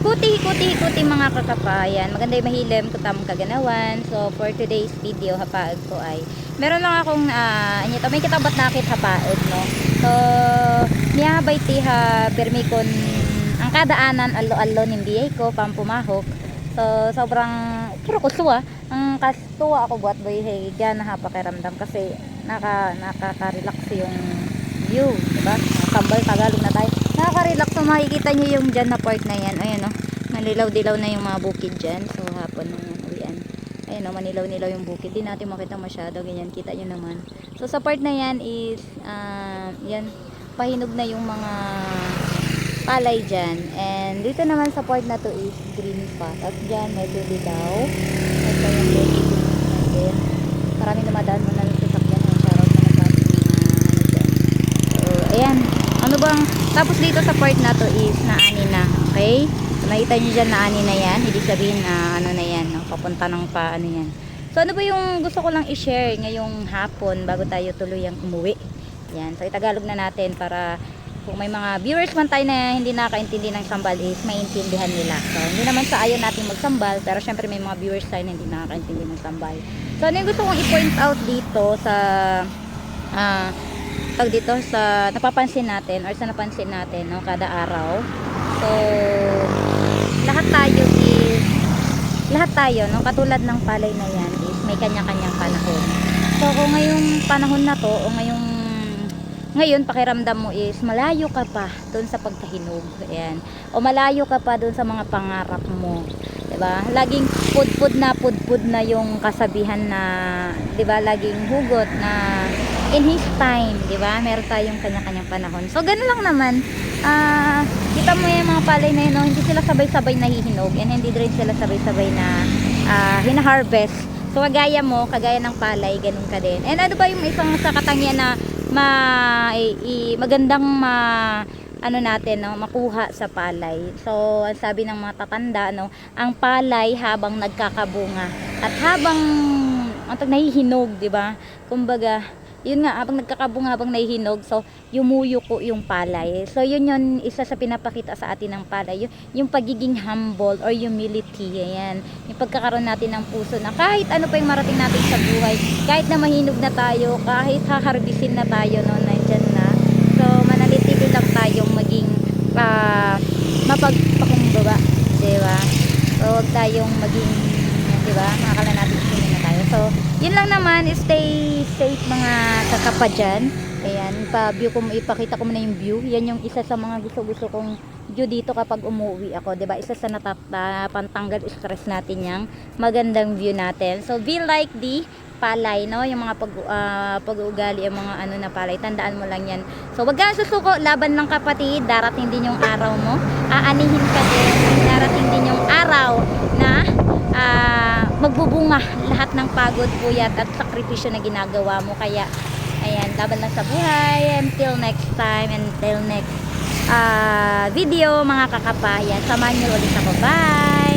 Hikuti, hikuti, hikuti mga kakapayan. Maganda yung mahilim, kutam kaganawan. So, for today's video, hapaag ko ay, meron lang akong, uh, may kitabat nakit hapaag, no? So, niya habay ti ha, permi kon, ang kadaanan, alo-alo ng biyay ko, pampumahok. So, sobrang, puro kusuwa. Ang kastuwa ako buat boy, hey, gana ha, pakiramdam kasi naka, nakaka-relax yung view, diba? Sambal, Tagalog na tayo. Nakaka-relax so makikita nyo yung dyan na part na yan. Ayan o, nalilaw-dilaw na yung mga bukid dyan. So hapon na yan, uwian. Ayan o, manilaw-nilaw yung bukid. Di natin makita masyado, ganyan, kita nyo naman. So sa part na yan is, uh, yan, pahinog na yung mga palay dyan. And dito naman sa part na to is green pa. Tapos dyan, medyo dilaw. At yung bukid natin. Marami dumadaan mo na yung sasakyan. Ayan, shoutout na sa ating mga ano dyan. So, ayan. Ano bang, tapos dito sa part na to is naani na. Okay? So, nakita nyo dyan naani na yan. Ibig sabihin na ano na yan. No? Papunta ng pa ano yan. So ano ba yung gusto ko lang i-share ngayong hapon bago tayo tuluyang umuwi. Yan. So itagalog na natin para kung may mga viewers man tayo na hindi nakakaintindi ng sambal is maintindihan nila. So hindi naman sa ayaw natin magsambal pero syempre may mga viewers tayo na hindi nakakaintindi ng sambal. So ano yung gusto kong i-point out dito sa ah tag dito sa napapansin natin or sa napansin natin no kada araw. So lahat tayo is lahat tayo no katulad ng palay na yan is may kanya-kanyang panahon. So kung ngayong panahon na to o ngayong ngayon pakiramdam mo is malayo ka pa doon sa pagkahinog. Ayan. O malayo ka pa doon sa mga pangarap mo. 'Di ba? Laging pudpud na pudpud na yung kasabihan na 'di ba laging hugot na in his time, 'di ba? Meron tayong kanya-kanyang panahon. So ganoon lang naman. Ah, kita mo yung mga palay na yun, no? hindi sila sabay-sabay nahihinog and hindi rin sila sabay-sabay na ah, hina-harvest. So kagaya mo, kagaya ng palay, ganun ka din. And ano ba yung isang sa katangian na ma i, magandang ma ano natin no makuha sa palay. So ang sabi ng mga tatanda no, ang palay habang nagkakabunga at habang ang nahihinog, 'di ba? Kumbaga, yun nga habang nagkakabunga habang nahihinog so yumuyo ko yung palay. So yun yun isa sa pinapakita sa atin ng palay yung, yung pagiging humble or humility ayan. Yung pagkakaroon natin ng puso na kahit ano pa yung marating natin sa buhay kahit na mahinog na tayo kahit haharbisin na tayo no nandyan na. So manalitili lang tayong maging uh, mapagpakumbaba di ba? So huwag tayong maging di ba? Makakala natin so yun lang naman stay safe mga kakapa dyan. Ayan pa view ko ipakita ko muna yung view. Yan yung isa sa mga gusto gusto kong view dito kapag umuwi ako. Ba isa sa natata pantanggal stress natin yang magandang view natin. So be like the palay no? Yung mga pag ah, pag-uugali yung mga ano na palay. Tandaan mo lang yan. So wag kang susuko. Laban lang kapatid. Darating din yung araw mo. Aanihin ka din. Darating din yung araw na ah, magbubunga lahat ng pagod puyat at sakripisyo na ginagawa mo. Kaya ayan laban lang sa buhay. Until next time until next ah, video mga kakapayan samahan niyo ulit ako. Bye